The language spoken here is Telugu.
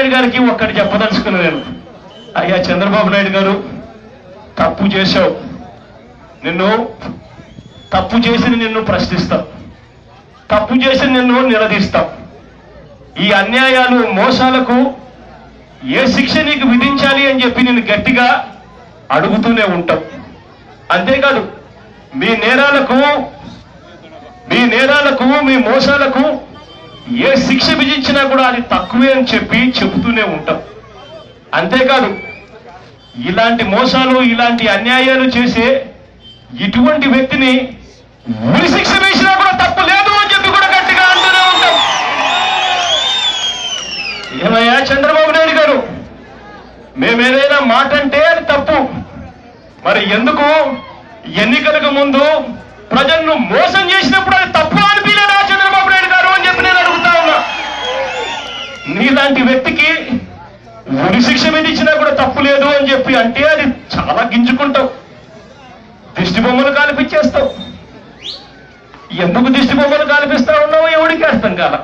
నాయుడు గారికి ఒక్కటి చెప్పదలుచుకున్నాను నేను. అయ్యా చంద్రబాబు నాయుడు గారు తప్పు చేశావు. నిన్ను తప్పు చేసి నిన్ను ప్రశ్నిస్తాం. తప్పు చేసి నిన్ను నిలదీస్తాం. ఈ అన్యాయాలు మోసాలకు ఏ శిక్ష నీకు విధించాలి అని చెప్పి నేను గట్టిగా అడుగుతూనే ఉంటాం. అంతేకాదు మీ నేరాలకు మీ నేరాలకు మీ మోసాలకు ఏ శిక్ష విధించినా కూడా అది తక్కువే అని చెప్పి చెబుతూనే ఉంటాం. అంతేకాదు ఇలాంటి మోసాలు ఇలాంటి అన్యాయాలు చేసే ఇటువంటి వ్యక్తిని ఉరి శిక్ష వేసినా కూడా తప్పు లేదు అని చెప్పి కూడా గట్టిగా అంటూనే ఉంటాం. ఏమయ్యా చంద్రబాబు నాయుడు గారు? మేమేదైనా మాట అంటే అది తప్పు. మరి ఎందుకు? ఎన్నికలకు ముందు ప్రజలను మోసం చేసినప్పుడు నీలాంటి వ్యక్తికి ఉరిశిక్ష విధించినా కూడా తప్పు లేదు అని చెప్పి అంటే అది చాలా గింజుకుంటావు. దిష్టి బొమ్మలు కాల్పించేస్తావు ఎందుకు దిష్టి బొమ్మలు కాల్పిస్తా ఉన్నావో ఎవడికి అర్థం కాల?